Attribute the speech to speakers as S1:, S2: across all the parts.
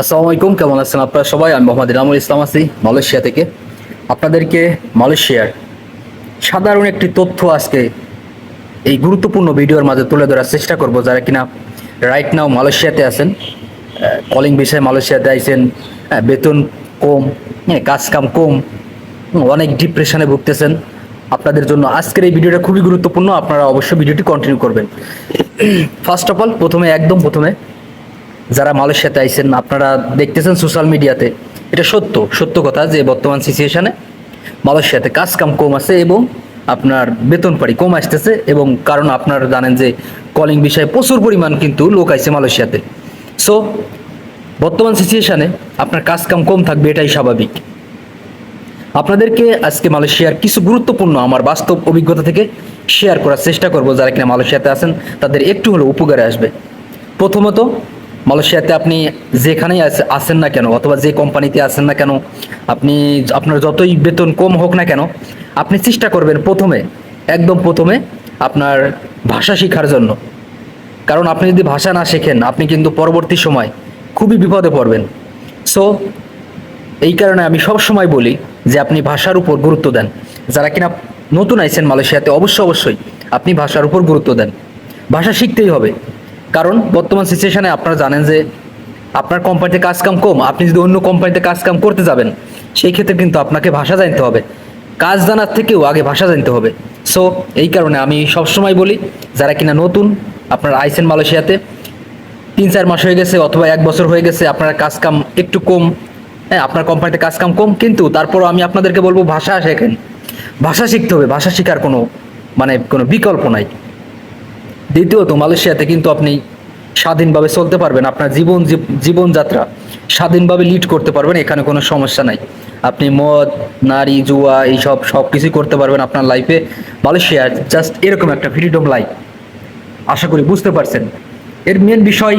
S1: আসসালামু আলাইকুম, কেমন আছেন আপনারা সবাই? আমি মোহাম্মদ ইনামুল ইসলাম আছি মালয়েশিয়া থেকে। আপনাদেরকে মালয়েশিয়ার সাধারণ একটি তথ্য আজকে এই গুরুত্বপূর্ণ ভিডিওর মাঝে তুলে ধরার চেষ্টা করব, যারা কিনা রাইট নাও মালয়েশিয়াতে আছেন কলিং বিষয়ে মালয়েশিয়াতে আইছেন বেতন কম হ্যাঁ কাজ কাম কম অনেক ডিপ্রেশনে ভুগতেছেন। আপনাদের জন্য আজকের এই ভিডিওটা খুবই গুরুত্বপূর্ণ, আপনারা অবশ্যই ভিডিওটি কন্টিনিউ করবেন। ফার্স্ট অফ অল প্রথমে, একদম প্রথমে যারা মালয়েশিয়াতে আইছেন, আপনারা দেখতেছেন সোশ্যাল মিডিয়াতে এটা সত্য সত্য কথা যে বর্তমান সিচুয়েশনে মালয়েশিয়াতে কাজ কাম কম আছে এবং আপনার বেতন পাড়ি কম আসতেছে এবং কারণ আপনারা জানেন যে কলিং বিষয়ে প্রচুর পরিমাণ কিন্তু লোক আইছে মালয়েশিয়াতে। সো বর্তমান সিচুয়েশনে আপনার কাজ কাম কম থাকবে, এটাই স্বাভাবিক। আপনাদেরকে আজকে মালয়েশিয়ার কিছু গুরুত্বপূর্ণ আমার বাস্তব অভিজ্ঞতা থেকে শেয়ার করার চেষ্টা করব, যারা কিনা মালয়েশিয়াতে আছেন, তাদের একটু হলেও উপকারে আসবে। প্রথমত মালয়েশিয়াতে আপনি যেখানেই আছেন না কেন অথবা যে কোম্পানিতে আছেন না কেন, আপনি আপনার যতই বেতন কম হোক না কেন, আপনি চেষ্টা করবেন প্রথমে, একদম প্রথমে আপনার ভাষা শেখার জন্য। কারণ আপনি যদি ভাষা না শেখেন, আপনি কিন্তু পরবর্তী সময় খুবই বিপদে পড়বেন। সো এই কারণে আমি সব সময় বলি যে আপনি ভাষার উপর গুরুত্ব দেন। যারা কিনা নতুন আইছেন মালয়েশিয়াতে অবশ্যই অবশ্যই আপনি ভাষার উপর গুরুত্ব দেন। ভাষা শিখতেই হবে। কারণ বর্তমান সিচুয়েশনে আপনারা জানেন যে আপনার কোম্পানিতে কাজ কাম কম, আপনি যদি অন্য কোম্পানিতে কাজ কাম করতে যাবেন, সেই ক্ষেত্রে কিন্তু আপনাকে ভাষা জানতে হবে। কাজ জানার থেকেও আগে ভাষা জানতে হবে। সো এই কারণে আমি সবসময় বলি, যারা কিনা নতুন, আপনারা আইসেন মালয়েশিয়াতে, তিন চার মাস হয়ে গেছে অথবা এক বছর হয়ে গেছে আপনার কাজ কাম একটু কম হ্যাঁ আপনার কোম্পানিতে কাজ কাম কম, কিন্তু তারপরও আমি আপনাদেরকে বলব, ভাষা শেখেন। ভাষা শিখতে হবে, ভাষা শেখার কোনো মানে কোনো বিকল্প নাই। দ্বিতীয়ত, মালয়েশিয়াতে কিন্তু আপনি স্বাধীনভাবে চলতে পারবেন। আপনার জীবন জীব- জীবনযাত্রা স্বাধীনভাবে লিড করতে পারবেন, এখানে কোনো সমস্যা নাই। আপনি মদ, নারী, জুয়া, এইসব সব কিছুই করতে পারবেন আপনার লাইফে মালয়েশিয়া জাস্ট এরকম একটা ফ্রিডম লাইফ আশা করি বুঝতে পারছেন। এর মেন বিষয়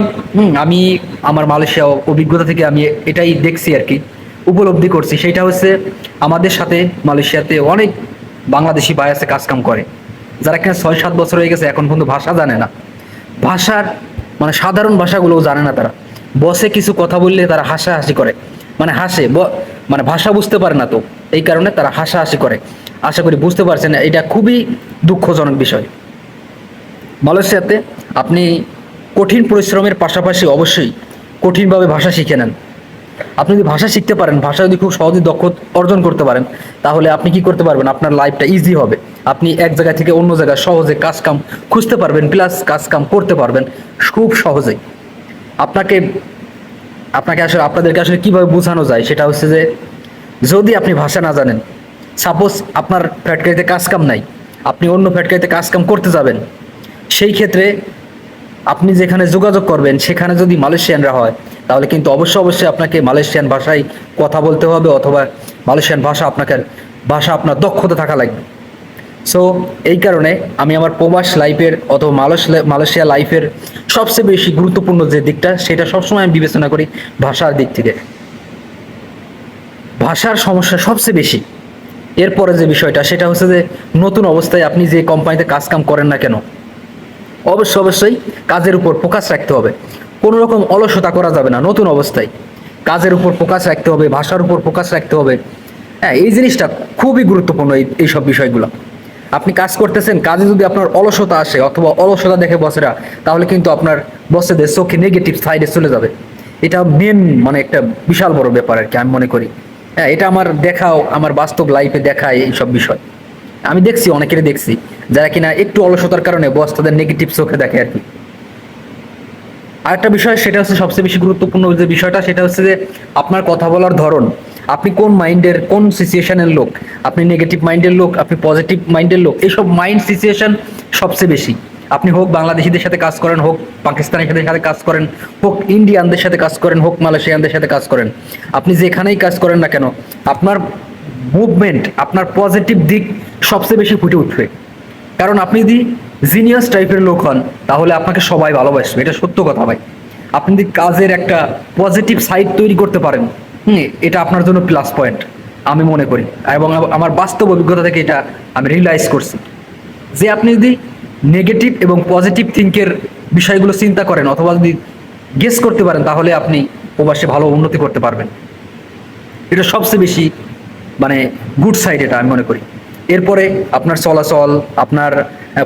S1: আমি আমার মালয়েশিয়া অভিজ্ঞতা থেকে আমি এটাই দেখছি আর কি, উপলব্ধি করছি। সেটা হচ্ছে আমাদের সাথে মালয়েশিয়াতে অনেক বাংলাদেশি ভাই আছে, কাজকাম করে। যারা কিনা ছয়, সাত বছর হয়ে গেছে, এখন পর্যন্ত ভাষা জানে না। ভাষার মানে সাধারণ ভাষাগুলোও জানে না তারা। বসে কিছু কথা বললে তারা হাসাহাসি করে। মানে হাসে মানে ভাষা বুঝতে পারে না তো। এই কারণে তারা হাসাহাসি করে। আশা করি বুঝতে পারছেন, এটা খুবই দুঃখজনক বিষয়। মালয়েশিয়াতে আপনি কঠিন পরিশ্রমের পাশাপাশি অবশ্যই কঠিনভাবে ভাষা শিখে নেন। আপনি যদি ভাষা শিখতে পারেন, ভাষা যদি খুব সহজে দক্ষ অর্জন করতে পারেন, তাহলে আপনি কি করতে পারবেন? আপনার লাইফটা ইজি হবে। আপনি এক জায়গা থেকে অন্য জায়গায় সহজে কাজ কাম খুঁজতে পারবেন প্লাস কাজ কাম করতে পারবেন খুব সহজেই আপনাকে আপনাকে আসলে, আপনাদেরকে আসলে কীভাবে বোঝানো যায় সেটা হচ্ছে যে, যদি আপনি ভাষা না জানেন সাপোজ আপনার ফ্যাক্টরিতে কাজ কাম নাই, আপনি অন্য ফ্যাক্টরিতে কাজ কাম করতে যাবেন, সেই ক্ষেত্রে আপনি যেখানে যোগাযোগ করবেন, সেখানে যদি মালয়েশিয়ানরা হয়, তাহলে কিন্তু অবশ্যই অবশ্যই আপনাকে মালয়েশিয়ান ভাষায় কথা বলতে হবে অথবা মালয়েশিয়ান ভাষা আপনাকে, ভাষা আপনার দক্ষতা থাকা লাগবে। সো এই কারণে আমি আমার প্রবাস লাইফের অথবা মালয়েশিয়া লাইফের সবচেয়ে বেশি গুরুত্বপূর্ণ যে দিকটা, সেটা সবসময় আমি বিবেচনা করি ভাষার দিক থেকে। ভাষার সমস্যা সবচেয়ে বেশি। এরপরে যে বিষয়টা, সেটা হচ্ছে যে নতুন অবস্থায় আপনি যে কোম্পানিতে কাজ কাম করেন না কেন অবশ্যই অবশ্যই কাজের উপর ফোকাস রাখতে হবে। কোনো রকম অলসতা করা যাবে না নতুন অবস্থায়। কাজের উপর ফোকাস রাখতে হবে, ভাষার উপর ফোকাস রাখতে হবে। হ্যাঁ এই জিনিসটা খুবই গুরুত্বপূর্ণ এই, এইসব বিষয়গুলো। আপনি কাজ করতেছেন, কাজে যদি আপনার অলসতা আসে অথবা অলসতা দেখে বসেরা, তাহলে কিন্তু আপনার বসেদের চোখে নেগেটিভ সাইডে চলে যাবে। এটা মেন মানে একটা বিশাল বড় ব্যাপার আর কি, আমি মনে করি। হ্যাঁ এটা আমার দেখাও, আমার বাস্তব লাইফে দেখায় এইসব বিষয়। আমি দেখছি, অনেকেরই দেখছি, যারা কিনা একটু অলসতার কারণে বস তাদের নেগেটিভ চোখে দেখে আর কি। আরেকটা বিষয়, সেটা হচ্ছে সবচেয়ে বেশি গুরুত্বপূর্ণ যে বিষয়টা, সেটা হচ্ছে যে আপনার কথা বলার ধরন। আপনি কোন মাইন্ডের, কোন সিচুয়েশনের লোক? আপনি নেগেটিভ মাইন্ডের লোক, আপনি পজিটিভ মাইন্ডের লোক এইসব মাইন্ড সিচুয়েশন সবচেয়ে বেশি। আপনি হোক বাংলাদেশিদের সাথে কাজ করেন, হোক পাকিস্তানের সাথে সাথে কাজ করেন, হোক ইন্ডিয়ানদের সাথে কাজ করেন, হোক মালয়েশিয়ানদের সাথে কাজ করেন, আপনি যেখানেই কাজ করেন না কেন, আপনার মুভমেন্ট, আপনার পজিটিভ দিক সবচেয়ে বেশি ফুটে উঠবে। কারণ আপনি যদি জিনিয়াস টাইপের লোক হন, তাহলে আপনাকে সবাই ভালোবাসবে, এটা সত্য কথা ভাই। আপনি যদি কাজের একটা পজিটিভ সাইড তৈরি করতে পারেন এটা আপনার জন্য প্লাস পয়েন্ট আমি মনে করি। এবং আমার বাস্তব অভিজ্ঞতা থেকে এটা আমি রিয়েলাইজ করছি। যে আপনি যদি নেগেটিভ এবং পজিটিভ থিঙ্কের বিষয়গুলো চিন্তা করেন অথবা যদি গেস করতে পারেন, তাহলে আপনি প্রবাসে ভালো উন্নতি করতে পারবেন। এটা সবচেয়ে বেশি মানে গুড সাইড এটা আমি মনে করি। এরপরে আপনার চলাচল, আপনার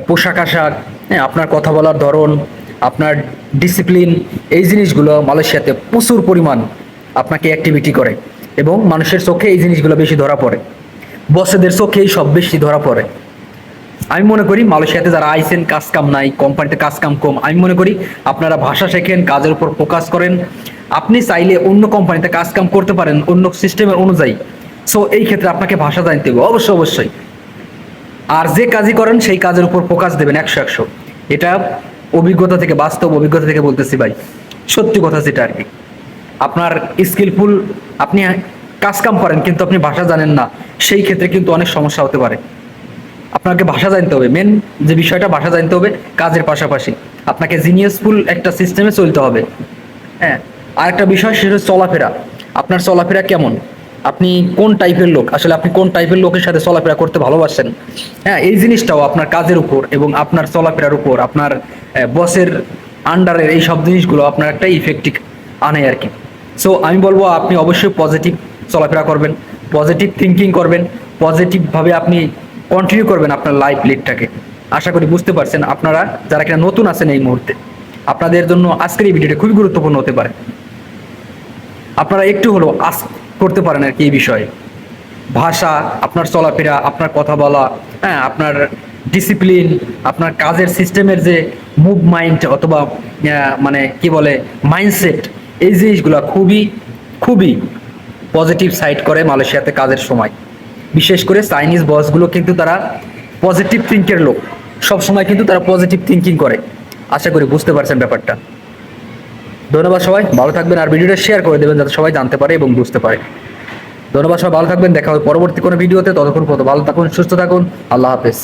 S1: পোশাক আশাক হ্যাঁ আপনার কথা বলার ধরন, আপনার ডিসিপ্লিন এই জিনিসগুলো মালয়েশিয়াতে প্রচুর পরিমাণ আপনাকে অ্যাক্টিভিটি করে এবং মানুষের চোখে এই জিনিসগুলো বেশি ধরা পড়ে। বসেদের চোখেই সব বেশি ধরা পড়ে। আমি মনে করি মালয়েশিয়াতে যারা আইসেন, কাজ কাম নাই, কোম্পানিতে কাজ কাম কম, আমি মনে করি আপনারা ভাষা শেখেন, কাজের উপর ফোকাস করেন। আপনি চাইলে অন্য কোম্পানিতে কাজ কাম করতে পারেন, অন্য সিস্টেমের অনুযায়ী। সো এই ক্ষেত্রে আপনাকে ভাষা জানতে হবে, অবশ্যই অবশ্যই। আর যে কাজই করেন, সেই কাজের উপর ফোকাস দেবেন একশো একশো। এটা অভিজ্ঞতা থেকে, বাস্তব অভিজ্ঞতা থেকে বলতেছি ভাই। সত্যি কথা যেটা আর কি। আপনার স্কিলফুল আপনি কাজ কাম করেন, কিন্তু আপনি ভাষা জানেন না, সেই ক্ষেত্রে কিন্তু অনেক সমস্যা হতে পারে। আপনাকে ভাষা জানতে হবে। মেন যে বিষয়টা, ভাষা জানতে হবে, কাজের পাশাপাশি। আপনাকে জিনিয়াসফুল একটা সিস্টেমে চলতে হবে। হ্যাঁ আর একটা বিষয়, সেটা চলাফেরা। আপনার চলাফেরা কেমন? আপনি কোন টাইপের লোক? আসলে আপনি কোন টাইপের লোকের সাথে চলাফেরা করতে ভালোবাসেন? হ্যাঁ এই জিনিসটাও আপনার কাজের উপর এবং আপনার চলাফেরার উপর, আপনার বসের আন্ডারের এই সব জিনিসগুলো আপনার একটা ইফেক্টিভ আনে আর কি। সো আমি বলব আপনি অবশ্যই পজিটিভ চলাফেরা করবেন পজিটিভ থিঙ্কিং করবেন পজিটিভভাবে আপনি কন্টিনিউ করবেন আপনার লাইফ লিডটাকে আশা করি বুঝতে পারছেন আপনারা যারা কিনা নতুন আছেন এই মুহূর্তে, আপনাদের জন্য আজকের এই ভিডিওটা খুবই গুরুত্বপূর্ণ হতে পারে। আপনারা একটু হলেও আস করতে পারেন আর কি এই বিষয়ে। ভাষা, আপনার চলাফেরা, আপনার কথা বলা হ্যাঁ আপনার ডিসিপ্লিন আপনার কাজের সিস্টেমের যে মুভ মাইন্ড অথবা মানে কি বলে মাইন্ডসেট এই জিনিসগুলো খুবই খুবই পজিটিভ সাইড করে মালয়েশিয়াতে কাজের সময়। বিশেষ করে চাইনিজ বসগুলো কিন্তু তারা পজিটিভ থিঙ্কের লোক। সব সময় কিন্তু তারা পজিটিভ থিঙ্কিং করে। আশা করি বুঝতে পারছেন ব্যাপারটা। ধন্যবাদ সবাই, ভালো থাকবেন আর ভিডিওটা শেয়ার করে দেবেন যাতে সবাই জানতে পারে এবং বুঝতে পারে। ধন্যবাদ সবাই, ভালো থাকবেন, দেখা হবে পরবর্তী কোনো ভিডিওতে। ততক্ষণ কত ভালো থাকুন, সুস্থ থাকুন, আল্লাহ হাফেজ।